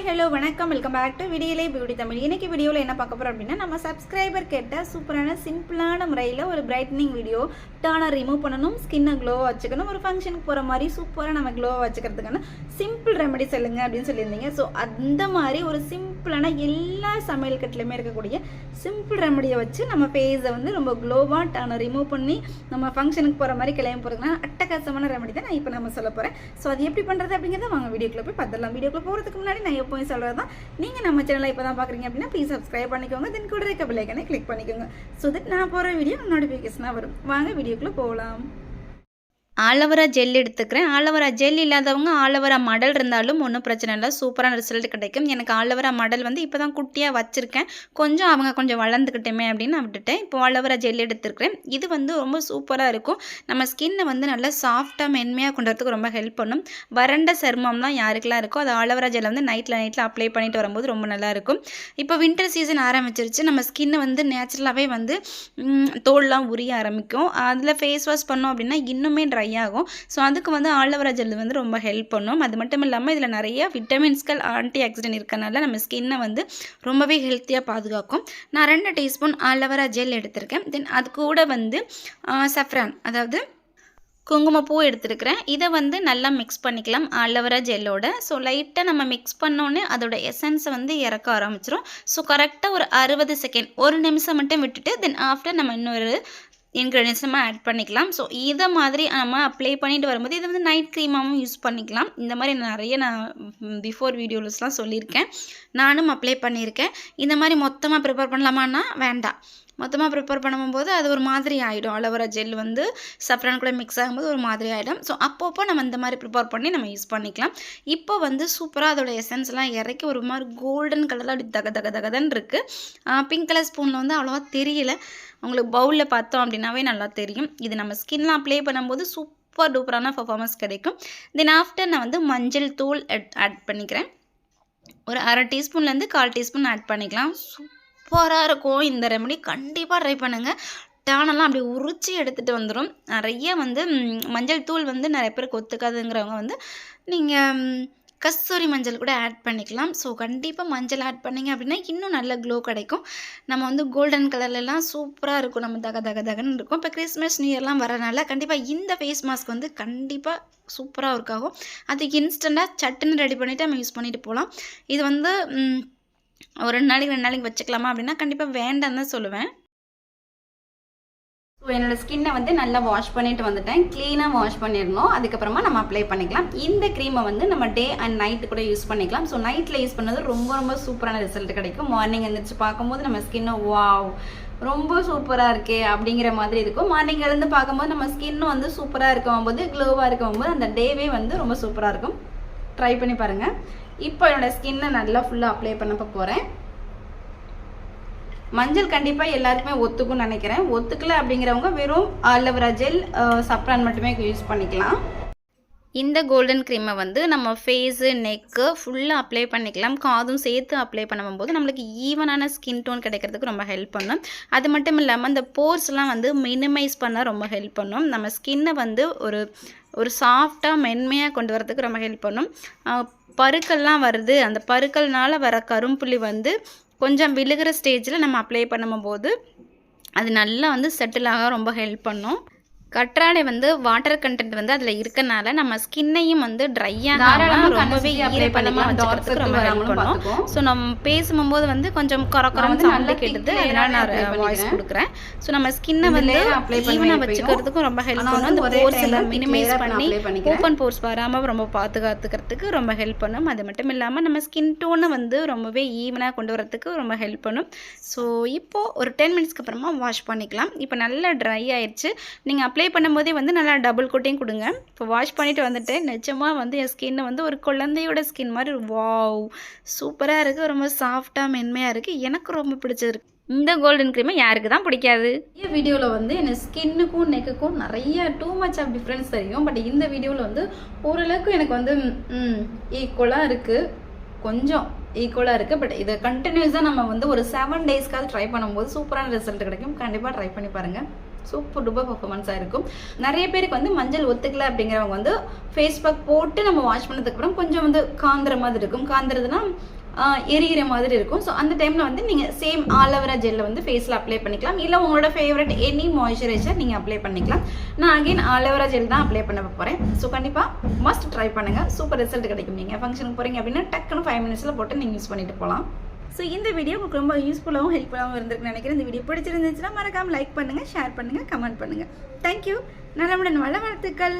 Hi hello வணக்கம். Welcome back to விடியலை beauty Tamil இன்னைக்கு வீடியோவில் என்ன பார்க்க போகிறோம் அப்படின்னா நம்ம சப்ஸ்கிரைபர் கேட்ட சூப்பரான சிம்பிளான முறையில் ஒரு பிரைட்னிங் வீடியோ டேர்னை ரிமூவ் பண்ணணும் ஸ்கின்னை க்ளோ வச்சுக்கணும். ஒரு ஃபங்க்ஷனுக்கு போகிற மாதிரி சூப்பராக நம்ம க்ளோ வச்சுக்கிறதுக்கான சிம்பிள் ரெமெடி சொல்லுங்க அப்படின்னு சொல்லியிருந்தீங்க. ஸோ அந்த மாதிரி ஒரு சிம்பிளான எல்லா சமையல் கட்டிலுமே இருக்கக்கூடிய சிம்பிள் ரெமடியை வச்சு நம்ம ஃபேஸை வந்து ரொம்ப க்ளோவாக டேர்னை ரிமூவ் பண்ணி நம்ம ஃபங்க்ஷனுக்கு போகிற மாதிரி கிளம்பி போகிறதுனா அட்டகாசமான ரெமடி தான் நான் இப்போ நம்ம சொல்ல போகிறேன் ஸோ அது எப்படி பண்ணுறது அப்படிங்கிறத வாங்க வீடியோக்குள்ளே போய் பார்த்துடலாம். வீடியோக்குள்ளே போகிறதுக்கு முன்னாடி நான் எப்போயும் சொல்கிறது தான். நீங்கள் நம்ம சேனலை இப்போ தான் பார்க்குறீங்க அப்படின்னா ப்ளீஸ் சப்ஸ்கிரைப் பண்ணிக்கோங்க. தென் கூட இருக்க பிள்ளைக்கனே கிளிக் பண்ணிக்கோங்க. ஸோ தட் நான் போகிற வீடியோ நோட்டிஃபிகேஷனாக வரும். வாங்க வீடியோக்குள்ளே போகலாம் ஆலோவரா ஜெல் எடுத்துக்கிறேன். ஆலோவரா ஜெல் இல்லாதவங்க ஆலோவரா மடல் இருந்தாலும் ஒன்றும் பிரச்சனை இல்லை. சூப்பரான ரிசல்ட் கிடைக்கும். எனக்கு ஆலோவரா மடல் வந்து இப்போ தான் குட்டியாக வச்சுருக்கேன். கொஞ்சம் அவங்க கொஞ்சம் வளர்ந்துக்கிட்டோமே அப்படின்னு நான் விட்டுட்டேன். இப்போ ஆலோவரா ஜெல் எடுத்துருக்கிறேன் இது வந்து ரொம்ப சூப்பராக இருக்கும். நம்ம ஸ்கின்னை வந்து நல்லா சாஃப்டாக மென்மையாக கொண்டு வரதுக்கு ரொம்ப ஹெல்ப் பண்ணும். வறண்ட சருமம்லாம் யாருக்கெல்லாம் இருக்கோ அது ஆலோவரா ஜெல் வந்து நைட்டில் நைட்டில் அப்ளை பண்ணிட்டு வரும்போது ரொம்ப நல்லா இருக்கும். இப்போ வின்டர் சீசன் ஆரம்பிச்சிருச்சு. நம்ம ஸ்கின்னை வந்து நேச்சுரலாகவே வந்து தோல்லாம் உரிய ஆரம்பிக்கும். அதில் ஃபேஸ் வாஷ் பண்ணோம் அப்படின்னா இன்னுமே ட்ரை ஆகும் ஸோ அதுக்கு வந்து ஆலோவரா ஜெல் வந்து ரொம்ப ஹெல்ப் பண்ணும். அது மட்டும் இல்லாமல் இதில் நிறைய விட்டமின்ஸ்கள் ஆன்டி ஆக்சிடென்ட் இருக்கனால நம்ம ஸ்கின்னை வந்து ரொம்பவே ஹெல்த்தியாக பாதுகாக்கும். நான் ரெண்டு டீஸ்பூன் ஆலோவரா ஜெல் எடுத்திருக்கேன். தென் அது கூட வந்து சஃப்ரான் அதாவது குங்குமப்பூ எடுத்துருக்கிறேன். இதை வந்து நல்லா மிக்ஸ் பண்ணிக்கலாம் ஆலோவரா ஜெல்லோட. ஸோ லைட்டாக நம்ம மிக்ஸ் பண்ணோன்னே அதோட எசன்ஸை வந்து இறக்க ஆரம்பிச்சிரும். ஸோ கரெக்டாக ஒரு அறுபது செகண்ட் ஒரு நிமிஷம் மட்டும் விட்டுட்டு தென் ஆஃப்டர் நம்ம இன்னொரு இன்க்ரீடியன்ஸ் நம்ம ஆட் பண்ணிக்கலாம். ஸோ இதை மாதிரி நம்ம அப்ளை பண்ணிட்டு வரும்போது இதை வந்து நைட் க்ரீமாகவும் யூஸ் பண்ணிக்கலாம். இந்த மாதிரி நிறைய நான் பிஃபோர் வீடியோஸ்லாம் சொல்லியிருக்கேன். நானும் அப்ளை பண்ணியிருக்கேன். இந்த மாதிரி மொத்தமாக ப்ரிப்பேர் பண்ணலாமான்னா வேண்டாம். மொத்தமாக ப்ரிப்பேர் பண்ணும்போது அது ஒரு மாதிரி ஆகிடும் அலோவேரா ஜெல் வந்து சஃப்ரான் கூட மிக்ஸ் ஆகும்போது ஒரு மாதிரி ஆகிடும் ஸோ அப்பப்போ நம்ம இந்த மாதிரி ப்ரிப்பேர் பண்ணி நம்ம யூஸ் பண்ணிக்கலாம். இப்போ வந்து சூப்பராக அதோட எசன்ஸ்லாம் இறக்கி ஒரு மாதிரி கோல்டன் கலரில் அப்படி தக தக தகதன் இருக்குது பிங்க் கலர் ஸ்பூனில் வந்து அவ்வளோவா தெரியல. உங்களுக்கு பவுலில் பார்த்தோம் அப்படின்னாவே நல்லா தெரியும். இது நம்ம ஸ்கின்லாம் அப்ளை பண்ணும்போது சூப்பர் டூப்பரான பர்ஃபார்மன்ஸ் கிடைக்கும். தென் ஆஃப்டர் நான் வந்து மஞ்சள் தூள் ஆட் பண்ணிக்கிறேன். ஒரு அரை டீஸ்பூன்லேருந்து கால் டீஸ்பூன் ஆட் பண்ணிக்கலாம். சூப்பராக இருக்கும். இந்த ரெமடி கண்டிப்பாக ட்ரை பண்ணுங்கள் டானெல்லாம் அப்படி உரிச்சு எடுத்துகிட்டு வந்துடும் நிறைய வந்து மஞ்சள் தூள் வந்து நிறைய பேருக்கு ஒத்துக்காதுங்கிறவங்க வந்து நீங்கள் கஸ்தூரி மஞ்சள் கூட ஆட் பண்ணிக்கலாம். ஸோ கண்டிப்பாக மஞ்சள் ஆட் பண்ணிங்க அப்படின்னா இன்னும் நல்ல க்ளோ கிடைக்கும். நம்ம வந்து கோல்டன் கலர்லலாம் சூப்பராக இருக்கும். நம்ம தக தக தகன்னு இருக்கும். இப்போ கிறிஸ்மஸ் நியூ இயர்லாம் வரனால கண்டிப்பாக இந்த ஃபேஸ் மாஸ்க் வந்து கண்டிப்பாக சூப்பராக ஒர்க் ஆகும். அது இன்ஸ்டண்ட்டாக சட்டுன்னு ரெடி பண்ணிவிட்டு நம்ம யூஸ் பண்ணிட்டு போகலாம். இது வந்து ஒரு ரெண்டு நாளைக்கு ரெண்டு நாளைக்கு வச்சுக்கலாமா அப்படின்னா கண்டிப்பாக வேண்டாம் தான் சொல்லுவேன். ஸோ என்னோட ஸ்கின்னை வந்து நல்லா வாஷ் பண்ணிட்டு வந்துட்டேன். க்ளீனாக வாஷ் பண்ணிடணும். அதுக்கப்புறமா நம்ம அப்ளை பண்ணிக்கலாம். இந்த க்ரீமை வந்து நம்ம டே அண்ட் நைட்டு கூட யூஸ் பண்ணிக்கலாம். ஸோ நைட்டில் யூஸ் பண்ணது ரொம்ப ரொம்ப சூப்பரான ரிசல்ட் கிடைக்கும். மார்னிங் எழுந்திரிச்சு பார்க்கும்போது நம்ம ஸ்கின்னு வாவ் ரொம்ப சூப்பராக இருக்கே அப்படிங்கிற மாதிரி இருக்கும். மார்னிங் எழுந்து பார்க்கும்போது நம்ம ஸ்கின்னும் வந்து சூப்பராக இருக்கும் போது க்ளோவாக இருக்கும் போது அந்த டேவே வந்து ரொம்ப சூப்பராக இருக்கும். ட்ரை பண்ணி பாருங்கள் இப்போ என்னோட ஸ்கின்னை நல்லா ஃபுல்லாக அப்ளை பண்ண போகிறேன் மஞ்சள் கண்டிப்பாக எல்லாருக்குமே ஒத்துக்கும்னு நினைக்கிறேன். ஒத்துக்கல அப்படிங்கிறவங்க வெறும் ஆலோவேரா ஜெல் சப்ரான் மட்டுமே யூஸ் பண்ணிக்கலாம். இந்த கோல்டன் க்ரீமை வந்து நம்ம ஃபேஸு நெக்கு ஃபுல்லாக அப்ளை பண்ணிக்கலாம். காதும் சேர்த்து அப்ளை பண்ணும்போது நம்மளுக்கு ஈவனான ஸ்கின் டோன் கிடைக்கிறதுக்கு ரொம்ப ஹெல்ப் பண்ணும். அது மட்டும் இல்லாமல் அந்த போர்ஸ்லாம் வந்து மினிமைஸ் பண்ண ரொம்ப ஹெல்ப் பண்ணும். நம்ம ஸ்கின்னை வந்து ஒரு ஒரு சாஃப்டாக மென்மையாக கொண்டு வரதுக்கு ரொம்ப ஹெல்ப் பண்ணும். பருக்கள்லாம் வருது. அந்த பருக்கள்னால் வர கரும்புள்ளி வந்து கொஞ்சம் விழுகிற ஸ்டேஜில் நம்ம அப்ளை பண்ணும்போது அது நல்லா வந்து செட்டில் ஆக ரொம்ப ஹெல்ப் பண்ணும். கற்றாழை வந்து வாட்டர் கண்டென்ட் வந்து அதில் இருக்கனால நம்ம ஸ்கின்னையும் வந்து ட்ரை தாராளமா ஆகாம ரொம்பவே ஈரப்பதமாக வச்சுக்கிறதுக்கு ரொம்ப ஹெல்ப் பண்ணும். ஸோ நம்ம பேசும்போது வந்து கொஞ்சம் குறை நான் குறைன்னு வந்து சவுண்டு நல்லா கேட்டுது அதனால நான் வாய்ஸ். கொடுக்குறேன் ஸோ நம்ம ஸ்கின்னை வந்து ஈவனாக. வச்சுக்கிறதுக்கும் ரொம்ப ஹெல்ப் பண்ணும் அந்த போர்ஸ் எல்லாம் மினிமைஸ் பண்ணி. ஓப்பன் போர்ஸ் வராமல் ரொம்ப பாதுகாத்துக்கிறதுக்கு ரொம்ப ஹெல்ப் பண்ணும் அது மட்டும் இல்லாமல் நம்ம ஸ்கின் டோனை வந்து ரொம்பவே ஈவனாக கொண்டு வரதுக்கு ரொம்ப ஹெல்ப் பண்ணும் ஸோ இப்போது ஒரு டென் மினிட்ஸ்க்கு அப்புறமா வாஷ் பண்ணிக்கலாம் இப்போ நல்லா ட்ரை ஆயிடுச்சு நீங்கள் அப்ளை பண்ணும்போதே வந்து நல்லா டபுள் கோட்டிங் கொடுங்க. இப்போ வாஷ் பண்ணிட்டு வந்துட்டேன் நிஜமாக வந்து என் ஸ்கின்னை வந்து ஒரு குழந்தையோட ஸ்கின் மாதிரி வாவ் சூப்பராக இருக்குது ரொம்ப சாஃப்டாக மென்மையாக இருக்குது எனக்கு ரொம்ப பிடிச்சிருக்கு. இந்த கோல்டன் க்ரீமை யாருக்கு தான் பிடிக்காது? இந்த வீடியோவில் வந்து எனக்கு ஸ்கின்னுக்கும் நெக்குக்கும் நிறைய டூ மச் ஆஃப் டிஃப்ரென்ஸ் தெரியும். பட் இந்த வீடியோவில் வந்து ஓரளவுக்கு எனக்கு வந்து ஈக்குவலாக இருக்குது கொஞ்சம் ஈக்குவலாக இருக்குது பட் இதை கண்டினியூஸாக நம்ம வந்து ஒரு செவன் டேஸ்க்காவது ட்ரை பண்ணும்போது சூப்பரான ரிசல்ட் கிடைக்கும். கண்டிப்பாக ட்ரை பண்ணி பாருங்கள் சூப்பர் டூப்பர் பர்ஃபார்மன்ஸாக இருக்கும். நிறைய பேருக்கு வந்து மஞ்சள் ஒத்துக்கல அப்படிங்கிறவங்க வந்து ஃபேஸ் பேக் போட்டு நம்ம வாஷ் பண்ணதுக்கப்புறம் கொஞ்சம் வந்து காந்துற மாதிரி இருக்கும். காந்துறதுனா எரிகிற மாதிரி இருக்கும். ஸோ அந்த டைமில் வந்து நீங்கள் சேம் ஆலோவேரா ஜெல்லை வந்து ஃபேஸில் அப்ளை பண்ணிக்கலாம். இல்லை உங்களோட ஃபேவரட் எனி மாய்ஸ்சரைசர் நீங்கள் அப்ளை பண்ணிக்கலாம். நான் அகைன் ஆலோவேரா ஜெல் தான் அப்ளை பண்ண போகிறேன் ஸோ கண்டிப்பாக மஸ்ட் ட்ரை பண்ணுங்கள் சூப்பர் ரிசல்ட் கிடைக்கும். நீங்கள் ஃபங்க்ஷனுக்கு போகிறீங்க அப்படின்னா டக்குன்னு ஃபைவ் மினிட்ஸில் போட்டு நீங்கள் யூஸ் பண்ணிட்டு போகலாம் ஸோ இந்த வீடியோ உங்களுக்கு ரொம்ப யூஸ்ஃபுல்லாகவும் ஹெல்ப்ஃபுல்லாகவும் இருந்திருக்குன்னு நினைக்கிறேன். இந்த வீடியோ பிடிச்சிருந்துச்சுன்னா மறக்காமல் லைக் பண்ணுங்கள் ஷேர் பண்ணுங்கள் கமெண்ட் பண்ணுங்கள் தேங்க்யூ நலமுடன் வள வாழ்த்துக்கள்.